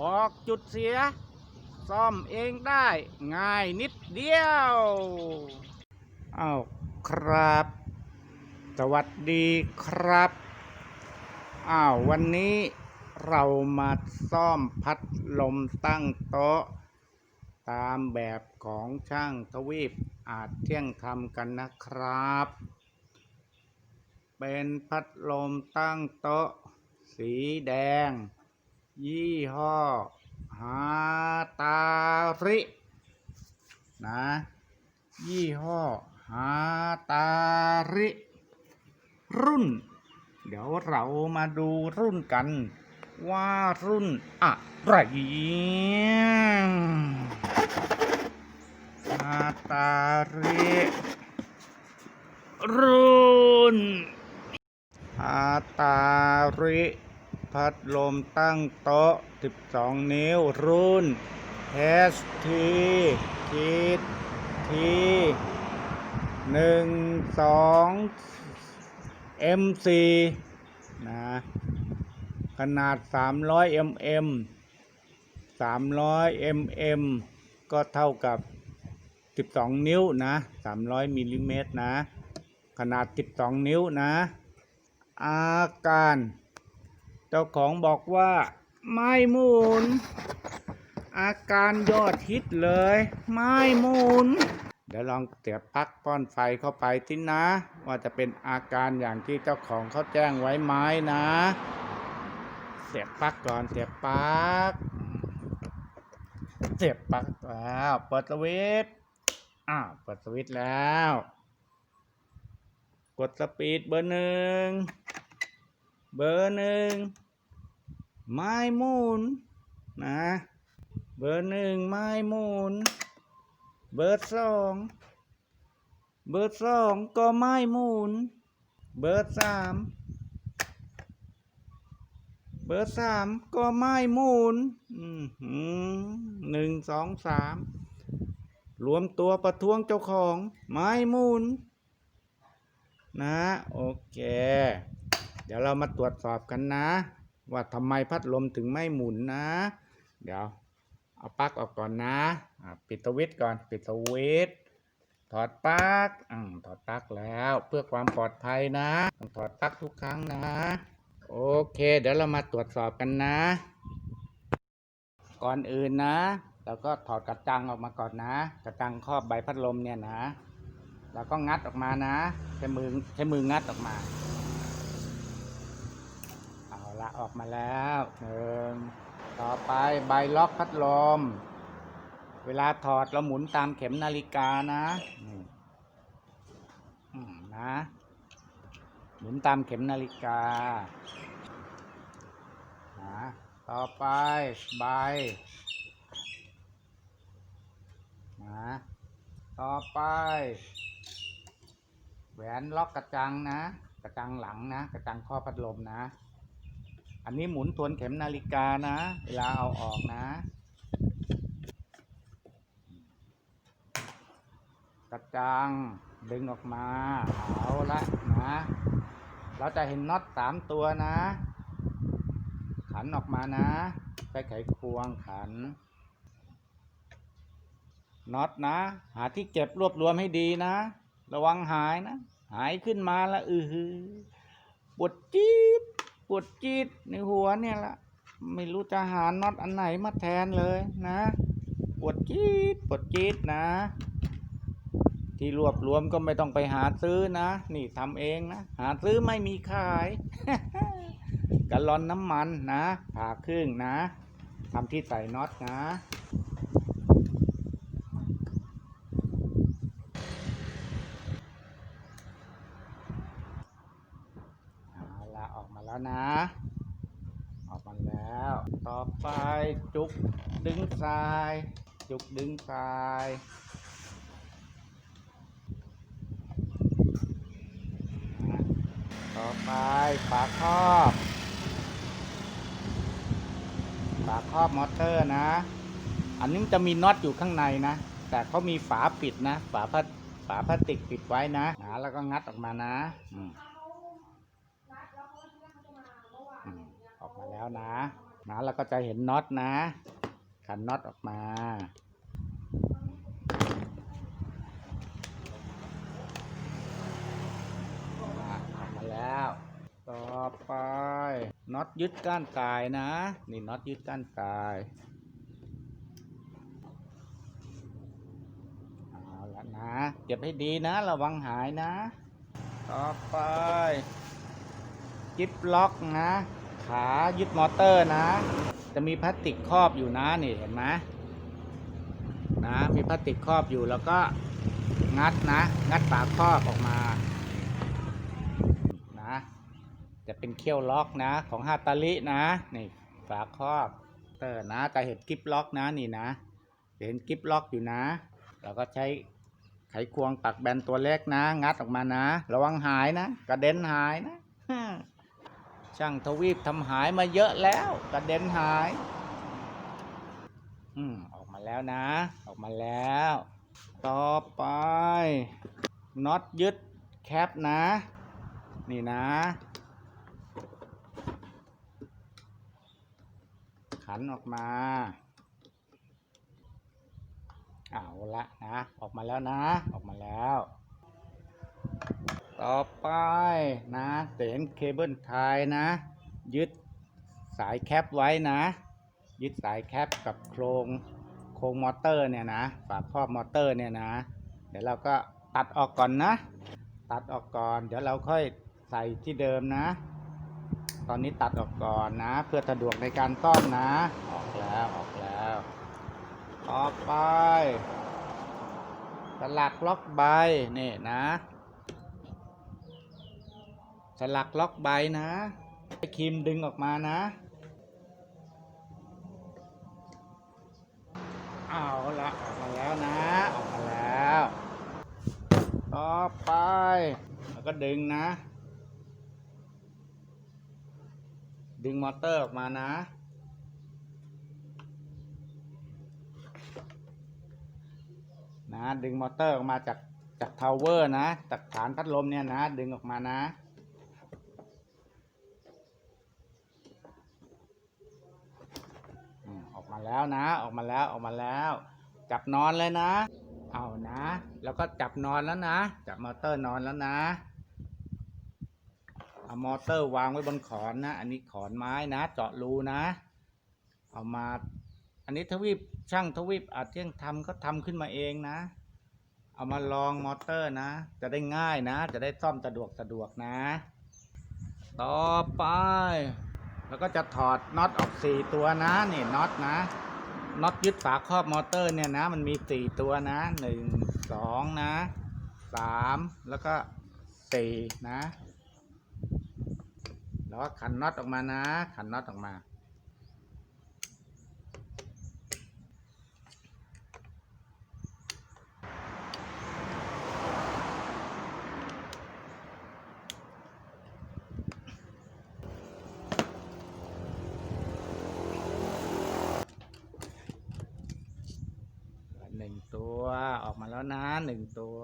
บอกจุดเสีย ซ่อมเองได้ง่ายนิดเดียวอ้าวครับ สวัสดีครับอ้าววันนี้เรามาซ่อมพัดลมตั้งโต๊ะ ตามแบบของช่างทวีปอาจเที่ยงทำกันนะครับ เป็นพัดลมตั้งโต๊ะ สีแดง ยี่ห้อฮาตารินะยี่ห้อฮาตาริ รุ่น เดี๋ยวเรามาดูรุ่นกัน ว่ารุ่นอะไรฮาตาริรุ่นฮาตาริ พัดลมตั้งโต๊ะ 12 นิ้วรุ่น ST คิดทีหนึ่งสอง MC นะขนาด 300 mm 300 mm ก็เท่ากับ 12 นิ้วนะ 300มิลลิเมตรนะ ขนาด 12 นิ้วนะ อาการ เจ้าของบอกว่าไม่หมุน อาการยอดฮิตเลย ไม่หมุน เดี๋ยวลองเสียบปลั๊กป้อนไฟเข้าไปที่นะ ว่าจะเป็นอาการอย่างที่เจ้าของเขาแจ้งไว้ไหมนะ เสียบปลั๊กก่อนเสียบปลั๊กเสียบปลั๊กแล้วเปิดสวิตช์อ้าวเปิดสวิตช์แล้ว กดสปีดเบอร์หนึ่ง เบอร์หนึ่งไม้หมุนนะ เบอร์หนึ่งไม้หมุนเบอร์สองเบอร์สองก็ไม้หมุนเบอร์สามเบอร์สามก็ไม้หมุนหนึ่งสองสามรวมตัวประท้วงเจ้าของ ไม้หมุนนะ โอเค เดี๋ยวเรามาตรวจสอบกันนะ ว่าทำไมพัดลมถึงไม่หมุนนะ เดี๋ยวเอาปลั๊กออกก่อนนะปิดสวิตช์ก่อนปิดสวิตช์ถอดปลั๊กอืมถอดปลั๊กแล้วเพื่อความปลอดภัยนะต้องถอดปลั๊กทุกครั้งนะ โอเค เดี๋ยวเรามาตรวจสอบกันนะ ก่อนอื่นนะเราก็ถอดกระจังออกมาก่อนนะ กระจังครอบใบพัดลมเนี่ยนะ แล้วก็งัดออกมานะใช้มือใช้มืองัดออกมา ละออกมาแล้วหนึ่งต่อไปใบล็อกพัดลม เวลาถอดเราหมุนตามเข็มนาฬิกานะนะ หมุนตามเข็มนาฬิกานะต่อไปใบนะต่อไป แหวนล็อกกระจังนะ กระจังหลังนะ กระจังข้อพัดลมนะ อันนี้หมุนทวนเข็มนาฬิกานะ เวลาเอาออกนะกระจังดึงออกมา เอาละนะ เราจะเห็นน็อตสามตัวนะ ขันออกมานะใช้ไขควงขันน็อตนะ หาที่เก็บรวบรวมให้ดีนะ ระวังหายนะ หายขึ้นมาแล้วอือหือปวดจี๊ด ปวดจี๊ดในหัวเนี่ยละไม่รู้จะหาน็อตอันไหนมาแทนเลยนะ ปวดจี๊ดปวดจี๊ดนะ ที่รวบรวมก็ไม่ต้องไปหาซื้อนะ นี่ทำเองนะ หาซื้อไม่มีขายกะลอนน้ำมันนะผ่าครึ่งนะทำที่ใส่น็อตนะ เอาละออกมา แล้วนะ ออกมาแล้ว ต่อไปจุกดึงทราย จุกดึงทรายต่อไปฝาครอบฝาครอบมอเตอร์นะ อันนี้มันจะมีน็อตอยู่ข้างในนะ แต่เขามีฝาปิดนะ ฝาพลาฝาพลาสติกปิดไว้นะนะแล้วก็งัดออกมานะอืม อืมออกมา แล้วนะนะแล้วก็จะเห็นน็อตนะขันน็อตออกมาอออกมาแล้ว ต่อไปน็อตยึดก้านกายนะ นี่น็อตยึดก้านกายเอาละนะเก็บให้ดีนะระวังหายนะ ต่อไปจิ๊บล็อกนะ ขายึดมอเตอร์นะ จะมีพลาสติกครอบอยู่นะนี่เห็นไหมนะ มีพลาสติกครอบอยู่แล้วก็งัดนะ งัดฝาครอบออกมานะจะเป็นเขี้ยวล็อกนะ ของฮาตาลินะนี่ฝาครอบเตอร์นะแต่เห็นกิฟล็อกนะนี่นะเห็นกิฟล็อกอยู่นะเราก็ใช้ไขควงปักแบนตัวเล็กนะ งัดออกมานะ ระวังหายนะ กระเด็นหายนะ ช่างทวีปทำหายมาเยอะแล้วกระเด็นหาย อืมออกมาแล้วนะ ออกมาแล้ว ต่อไปน็อตยึดแคปนะ นี่นะ ขันออกมา เอาละนะ ออกมาแล้วนะ ออกมาแล้ว ต่อไปนะเห็นเคเบิลไทยนะ ยึดสายแคปไว้นะ ยึดสายแคปกับโครงโครงมอเตอร์เนี่ยนะฝาครอบมอเตอร์เนี่ยนะ เดี๋ยวเราก็ตัดออกก่อนนะ ตัดออกก่อน เดี๋ยวเราค่อยใส่ที่เดิมนะ ตอนนี้ตัดออกก่อนนะ เพื่อสะดวกในการซ่อมนะ ออกแล้วออกแล้วต่อไปสลักล็อกใบนี่นะ สลักล็อกใบนะให้คีมดึงออกมานะเอาละออกมาแล้วนะออกมาแล้ว ต่อไป แล้วก็ดึงนะ ดึงมอเตอร์ออกมานะ นะ ดึงมอเตอร์ออกมาจากจากทาวเวอร์นะ จากฐานพัดลมเนี่ยนะ ดึงออกมานะ อื มออกมาแล้วนะ ออกมาแล้วออกมาแล้ว จับนอนเลยนะ เอานะ แล้วก็จับนอนแล้วนะ จับมอเตอร์นอนแล้วนะเอามอเตอร์วางไว้บนขอนนะ อันนี้ขอนไม้นะ เจาะรูนะ เอามา อันนี้ทวีปช่างทวีปอาจเที่ยงทำก็ทำขึ้นมาเองนะ เอามาลองมอเตอร์นะ จะได้ง่ายนะ จะได้ซ่อมสะดวกสะดวกนะ ต่อไป แล้วก็จะถอดน็อตออกสี่ตัวนะนี่น็อตนะน็อตยึดฝาครอบมอเตอร์เนี่ยนะ มันมีสี่ตัวนะหนึ่งสองนะสามแล้วก็สี่นะ แล้วก็ขันน็อตออกมานะ ขันน็อตออกมา หนึ่งตัวออกมา แล้วนะหนึ่งตัว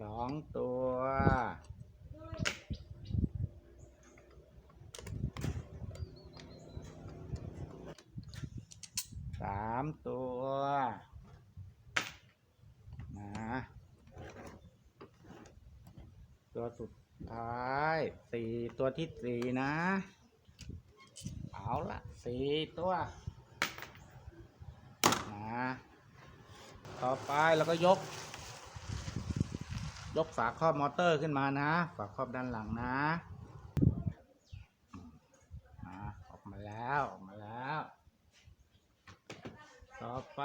สองตัว สามตัวนะ ตัวสุดท้ายสี่ตัว ที่สี่นะเอาละสี่ตัวนะต่อไปเราก็ยก ยกฝาครอบมอเตอร์ขึ้นมานะ ฝาครอบด้านหลังนะออกมาแล้วออกมาแล้ว ต่อไป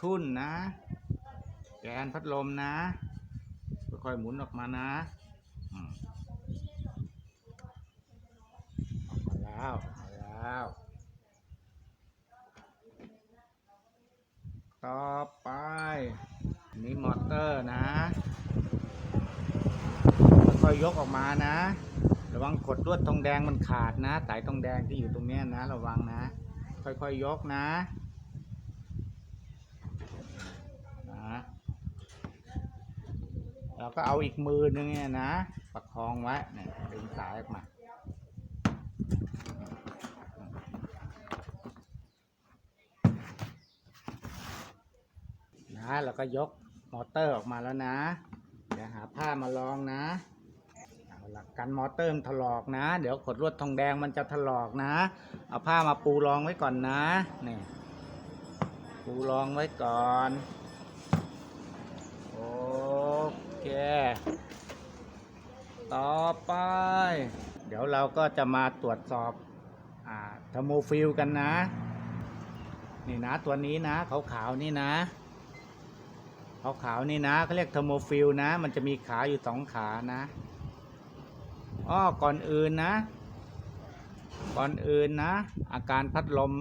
ทุ่นนะ แกนพัดลมนะค่อยๆหมุนออกมานะอืมออกมา แล้วออกมาแล้ว ต่อไปนี่มอเตอร์นะค่อยยกออกมานะ ระวังกดลวดทองแดงมันขาดนะสายทองแดงที่อยู่ตรงนี้นะ ระวังนะ ค่อยๆยกนะนะเราก็เอาอีกมือนึงเนี่ยนะ ประคองไว้เนี่ยดึงสายออกมา แล้วก็ยกมอเตอร์ออกมาแล้วนะ เดี๋ยวหาผ้ามารองนะเอาละกันมอเตอร์มันถลอกนะ เดี๋ยวขดลวดทองแดงมันจะถลอกนะ เอาผ้ามาปูรองไว้ก่อนนะนี่ปูรองไว้ก่อนโอเค ต่อไป เดี๋ยวเราก็จะมาตรวจสอบอ่าเทอร์โมฟิลกันนะ นี่นะตัวนี้นะขาวๆนี่นะ ขาวนี่นะเขาเรียกเทอร์โมฟิลนะ มันจะมีขาอยู่สองขานะอ้อก่อนอื่นนะ ก่อนอื่นนะ อาการพัดลม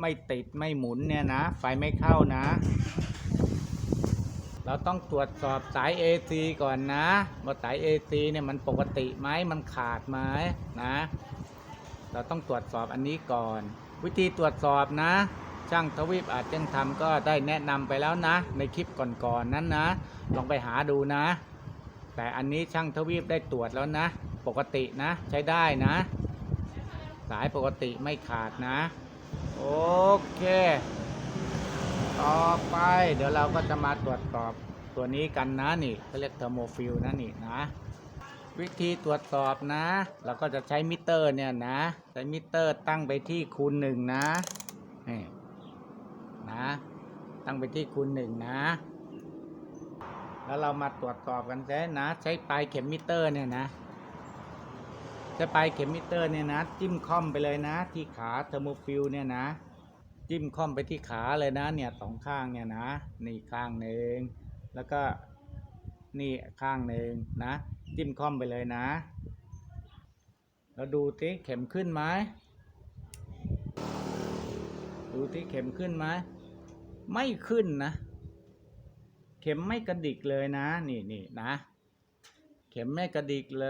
ไม่ติดไม่หมุนเนี่ยนะ ไฟไม่เข้านะ เราต้องตรวจสอบสาย AC ก่อนนะว่าสาย AC เนี่ยมันปกติไหมมันขาดไหมนะ เราต้องตรวจสอบอันนี้ก่อน วิธีตรวจสอบนะ ช่างทวีปอาจยังทำก็ได้แนะนำไปแล้วนะ ในคลิปก่อนๆนนั้นนะ ลองไปหาดูนะ แต่อันนี้ช่างทวีปได้ตรวจแล้วนะ ปกตินะ ใช้ได้นะ สายปกติไม่ขาดนะ โอเค ต่อไปเดี๋ยวเราก็จะมาตรวจสอบตัวนี้กันนะนี่เขาเรียกเทอร์โมฟิลนะนี่นะวิธีตรวจสอบนะ เราก็จะใช้มิเตอร์เนี่ยนะ ใช้มิเตอร์ตั้งไปที่คูณหนึ่งนะ นะ ตั้งไปที่คูณหนึ่งนะ แล้วเรามาตรวจสอบกันแท้นะ ใช้ปลายเข็มมิเตอร์เนี่ยนะใช้ปลายเข็มมิเตอร์เนี่ยนะ จิ้มค่อมไปเลยนะ ที่ขาเทอร์โมฟิลเนี่ยนะ จิ้มค่อมไปที่ขาเลยนะ เนี่ยสองข้างเนี่ยนะนี่ข้างหนึ่งแล้วก็นี่ข้างหนึ่งนะ จิ้มค่อมไปเลยนะ แล้วดูที่เข็มขึ้นไหม ดูที่เข็มขึ้นไหมไม่ขึ้นนะ เข็มไม่กระดิกเลยนะ นี่นี่นะ เข็มไม่กระดิกเล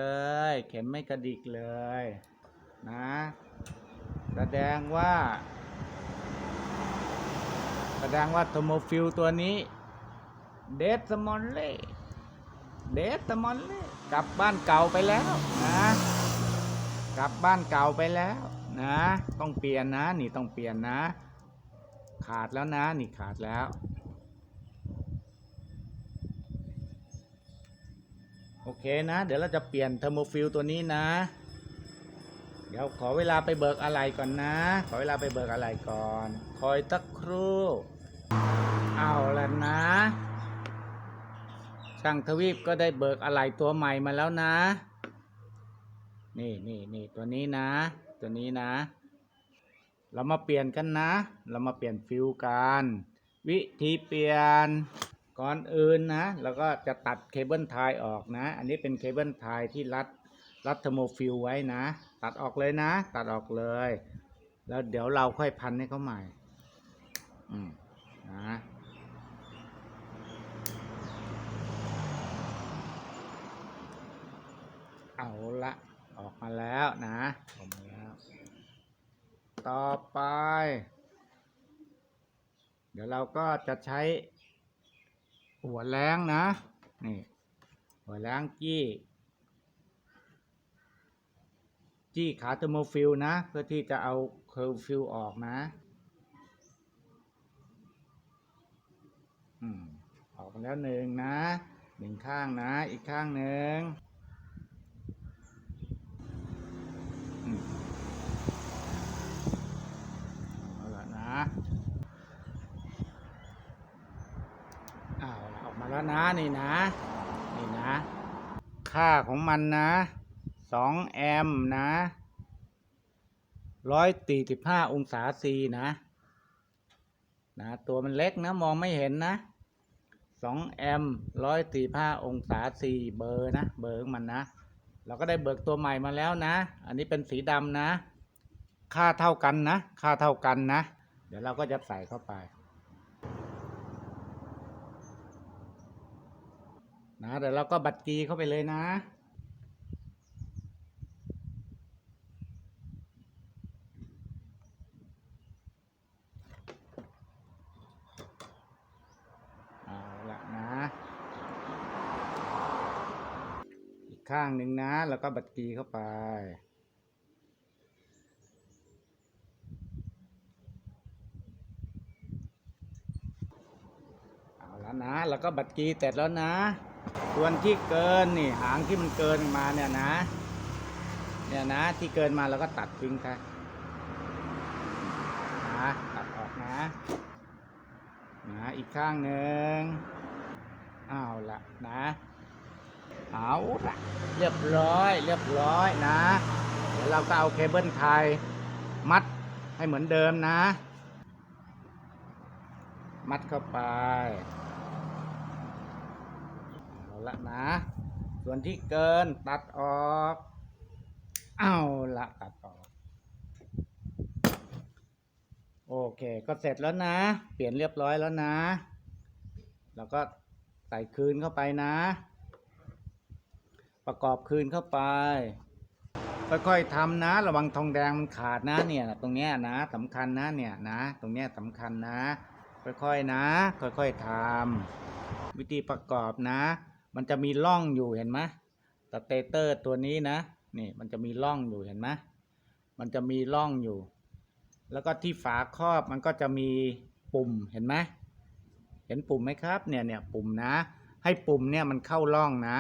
ย เข็มไม่กระดิกเลย นะ แสดงว่า แสดงว่าโทโมฟิลตัวนี้ เดสมอนเล่เดสมอนเล่กลับบ้านเก่าไปแล้วนะกลับบ้านเก่าไปแล้วนะ ต้องเปลี่ยนนะ นี่ต้องเปลี่ยนนะ ขาดแล้วนะ นี่ขาดแล้ว โอเคนะ เดี๋ยวเราจะเปลี่ยนเทอร์โมฟิลตัวนี้นะ เดี๋ยวขอเวลาไปเบิกอะไรก่อนนะ ขอเวลาไปเบิกอะไรก่อน คอยตักครู่เอาละนะช่างทวีปก็ได้เบิกอะไรตัวใหม่มาแล้วนะ นี่นี่นี่ตัวนี้นะ ตัวนี้นะ เรามาเปลี่ยนกันนะ เรามาเปลี่ยนฟิวกัน วิธีเปลี่ยนก่อนอื่นนะเราก็จะตัดเคเบิลไทยออกนะ อันนี้เป็นเคเบิลไทยที่รัดรัดเทอร์โมฟิลไว้นะ ตัดออกเลยนะ ตัดออกเลย แล้วเดี๋ยวเราค่อยพันให้เขาใหม่ อืมนะเอาละออกมาแล้วนะออกม ต่อไป เดี๋ยวเราก็จะใช้ หัวแรงนะ นี่ หัวแรงจี้จี้ขาเทอร์โมฟิลนะ เพื่อที่จะเอาเคอร์ฟิลออกนะอออกมาแล้วหนึ่งนะ หนึ่งข้างนะ อีกข้างหนึ่ง อืม เอาออกมาแล้วนะนี่นะ นี่นะ ค่าของมันนะสองแอมป์นะร้อยสี่สิบห้าองศาซีนะ นะ ตัวมันเล็กนะ มองไม่เห็นนะสองแอมป์ร้อยสี่ห้าองศาซีเบอร์นะ เบอร์มันนะ เราก็ได้เบิกตัวใหม่มาแล้วนะ อันนี้เป็นสีดำนะ ค่าเท่ากันนะ ค่าเท่ากันนะ เดี๋ยวเราก็จะใส่เข้าไปนะเดี๋ยวเราก็บัตรกีเข้าไปเลยนะเอาละนะกข้างหนึ่งนะ แล้วก็บัดกีเข้าไป แล้วนะ แล้วก็บัดกีเสร็จแล้วนะ ส่วนที่เกินนี่หางที่มันเกินมาเนี่ยนะ เนี่ยนะที่เกินมาเราก็ตัดทิ้งค่ะนะตัดออกนะนะอีกข้างหนึ่งเอาละนะเอาละเรียบร้อย เรียบร้อยนะ เดี๋ยวเราก็เอาเคเบิลไทยมัดให้เหมือนเดิมนะ มัดเข้าไป ละนะ ส่วนที่เกินตัดออก เอาละตัดออก โอเค ก็เสร็จแล้วนะ เปลี่ยนเรียบร้อยแล้วนะ แล้วก็ใส่คืนเข้าไปนะ ประกอบคืนเข้าไป ค่อยๆทำนะ ระวังทองแดงมันขาดนะเนี่ยตรงเนี้ยนะสำคัญนะเนี่ยนะ ตรงเนี้ยสำคัญนะ ค่อยๆนะ ค่อยๆทำวิธีประกอบนะ มันจะมีร่องอยู่เห็นไหมสเตเตอร์ตัวนี้นะ นี่มันจะมีร่องอยู่เห็นไหมมันจะมีร่องอยู่ แล้วก็ที่ฝาครอบมันก็จะมีปุ่มเห็นไหมเห็นปุ่มไหมครับเนี่ยเนี่ยปุ่มนะ ให้ปุ่มเนี่ยมันเข้าร่องนะ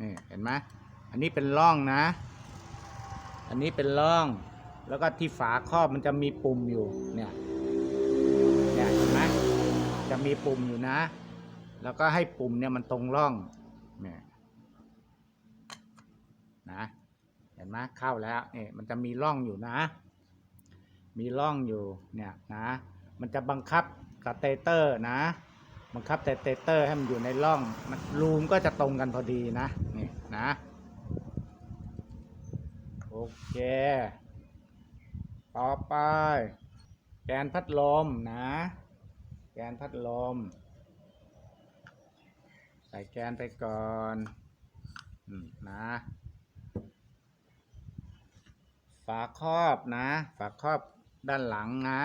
นี่เห็นไหมอันนี้เป็นร่องนะ อันนี้เป็นร่อง แล้วก็ที่ฝาครอบมันจะมีปุ่มอยู่เนี่ยเนี่ยเห็นไหมจะมีปุ่มอยู่นะ แล้วก็ให้ปุ่มเนี่ยมันตรงร่อง เนี่ยนะเห็นไหมเข้าแล้วเนี่มันจะมีร่องอยู่นะ มีร่องอยู่เนี่ยนะ มันจะบังคับสเตเตอร์นะบังคับสเตเตอร์ให้มันอยู่ในร่องมันรูมก็จะตรงกันพอดีนะนี่นะโอเค ต่อไป แกนพัดลมนะ แกนพัดลม ใส่แกนไปก่อนอมนะฝาครอบนะ ฝาครอบด้านหลังนะ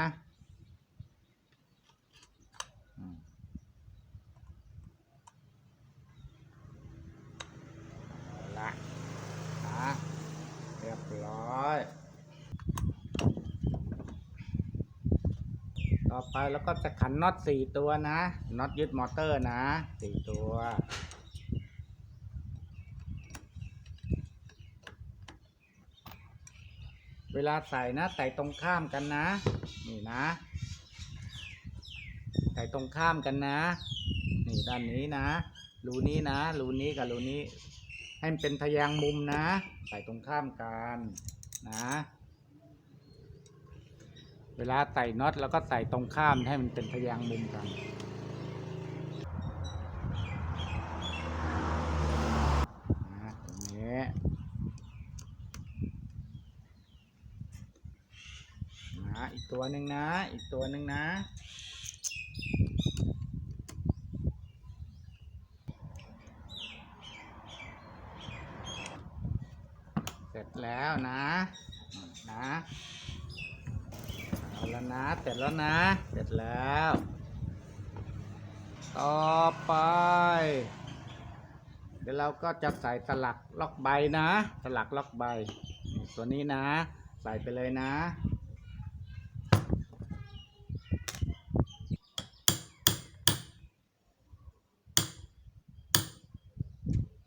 อืมเอาละนะเรียบร้อย ต่อ ไปแล้วก็จะขันน็อตสี่ตัวนะน็อตยึดมอเตอร์นะสี่ตัวเวลาใส่นะใส่ตรงข้ามกันนะ นี่นะ ใส่ตรงข้ามกันนะ นี่ด้านนี้นะรูนี้นะรูนี้กับรูนี้ ให้มันเป็นทะแยงมุมนะ ใส่ตรงข้ามกันนะ เวลาใส่น็อตแล้วก็ใส่ตรงข้ามให้มันเป็นทะแยงมุมกัน นะตรงนี้นะอีกตัวหนึ่งนะ อีกตัวหนึ่งนะ เสร็จแล้วนะนะ เสร็จแล้วนะ เสร็จแล้ว ต่อไป เดี๋ยวเราก็จะใส่สลักล็อกใบนะ สลักล็อกใบนี่ตัวนี้นะ ใส่ไปเลยนะ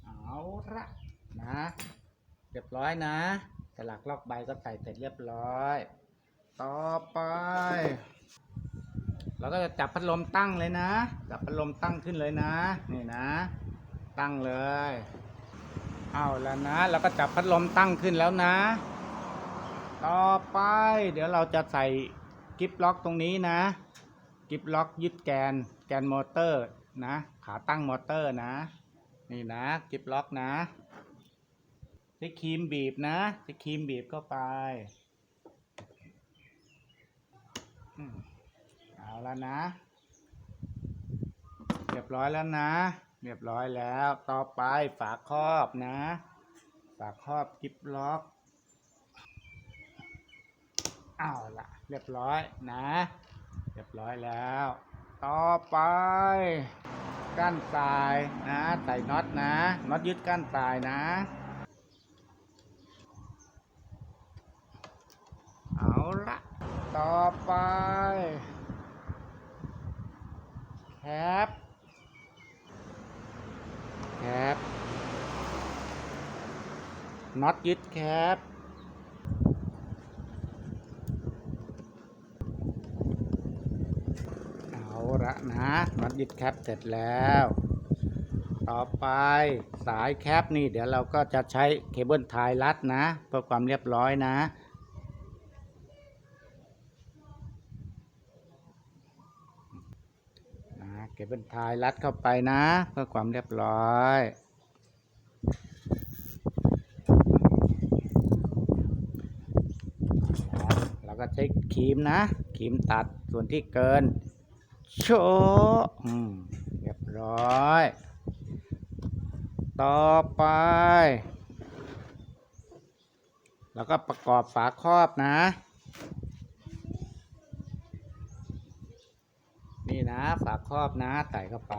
เอาละนะ เรียบร้อยนะ สลักล็อกใบก็ใส่เสร็จเรียบร้อย ต่อไป เราก็จะจับพัดลมตั้งเลยนะ จับพัดลมตั้งขึ้นเลยนะ นี่นะ ตั้งเลย เอาแล้วนะ เราก็จับพัดลมตั้งขึ้นแล้วนะ ต่อไป เดี๋ยวเราจะใส่กิฟล็อกตรงนี้นะ กิฟล็อกยึดแกน แกนมอเตอร์นะ ขาตั้งมอเตอร์นะ นี่นะ กิฟล็อกนะใช้ครีมบีบนะใช้ครีมบีบเข้าไป เอาแล้วนะ เรียบร้อยแล้วนะ เรียบร้อยแล้ว ต่อไปฝาครอบนะ ฝาครอบกิฟล็อกเอาละเรียบร้อยนะ เรียบร้อยแล้ว ต่อไปก้านสายนะใส่น็อตนะน็อตยึดก้านสายนะ ต่อไปแคปแคปน็อตยึดแคปเอาละนะน็อตยึดแคปเสร็จแล้ว ต่อไปสายแคปนี่เดี๋ยวเราก็จะใช้เคเบิลไทยรัดนะ เพื่อความเรียบร้อยนะ นะเคเบิลไทยรัดเข้าไปนะ เพื่อความเรียบร้อยแล้วก็ใช้ครีมนะครีมตัดส่วนที่เกิน โชเรียบร้อย ต่อไป แล้วก็ประกอบฝาครอบนะ นี่นะ ฝาครอบนะใส่เข้าไป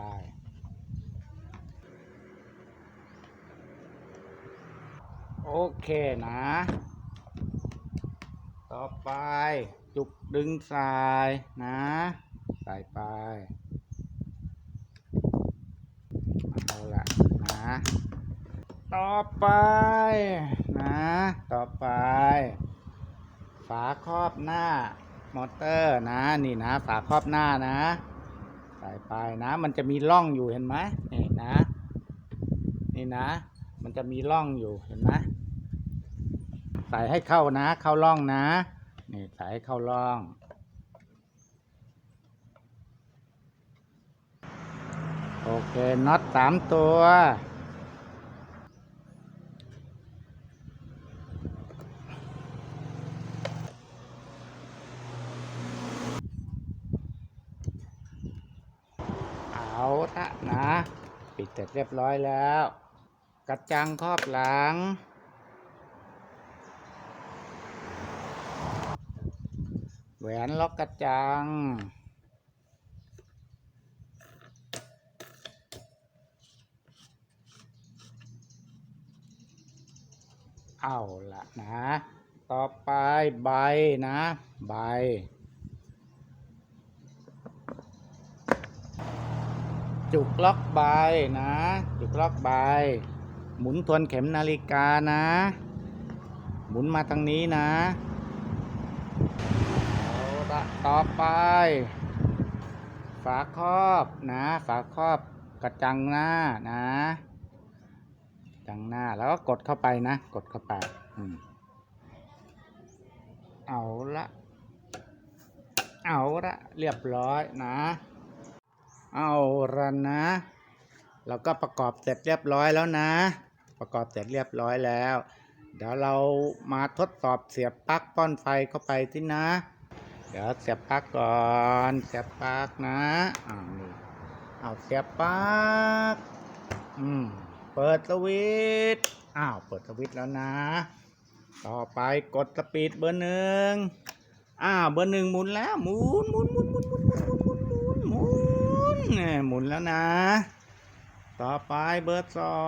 โอเคนะ ต่อไปจุกดึงสายนะ ใส่ไป เอาละนะ ต่อไปนะ ต่อไป ฝาครอบหน้า มอเตอร์นะ นี่นะ ฝาครอบหน้านะใส่ไปนะ มันจะมีร่องอยู่เห็นไหมนี่นะ นี่นะ มันจะมีร่องอยู่เห็นไหมใส่ให้เข้านะ เข้าร่องนะ นี่ใส่ให้เข้าร่องโอเคน็อตสามตัว เอาละนะ ปิด เสร็จเรียบร้อยแล้ว กระจังครอบหลัง แหวนล็อกกระจัง เอาละนะ ต่อไปใบนะ ใบ จุกล็อกใบนะ จุกล็อกใบ หมุนทวนเข็มนาฬิกานะ หมุนมาทางนี้นะเอาละต่อไป ฝาครอบนะ ฝาครอบกระจังหน้านะจังหน้าแล้วก็กดเข้าไปนะ กดเข้าไปอืมเอาละ เอาละ เรียบร้อยนะ เอาละนะ เราก็ประกอบเสร็จเรียบร้อยแล้วนะ ประกอบเสร็จเรียบร้อยแล้ว เดี๋ยวเรามาทดสอบเสียบปลั๊กป้อนไฟเข้าไปที่นะ เดี๋ยวเสียบปลั๊กก่อนเสียบปลั๊กนะอ้าวนี่เอาเสียบปลั๊กอืมเปิดสวิตช์อ้าวเปิดสวิตช์แล้วนะ ต่อไปกดสปีดเบอร์หนึ่งอ้าวเบอร์หนึ่งหมุนแล้วหมุนหมุนหมุนหมุนหมุนหมุน หมุนแล้วนะ ต่อไปเบอร์สอ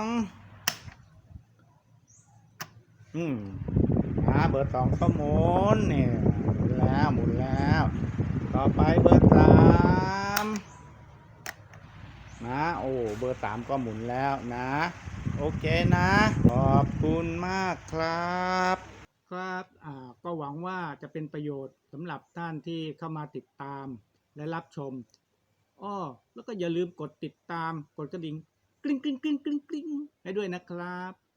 งอืมนะเบอร์สองก็หมุนเนี่ยหมุนแล้วหมุนแล้ว ต่อไปเบอร์สามนะโอ้เบอร์สามก็หมุนแล้วนะ โอเคนะ ขอบคุณมากครับครับอ่าก็หวังว่าจะเป็นประโยชน์สำหรับท่านที่เข้ามาติดตามและรับชม อ้อแล้วก็อย่าลืมกดติดตามกดกระดิ่งกริ๊งกริ๊งกริ๊งกริ๊งกริ๊งให้ด้วยนะครับ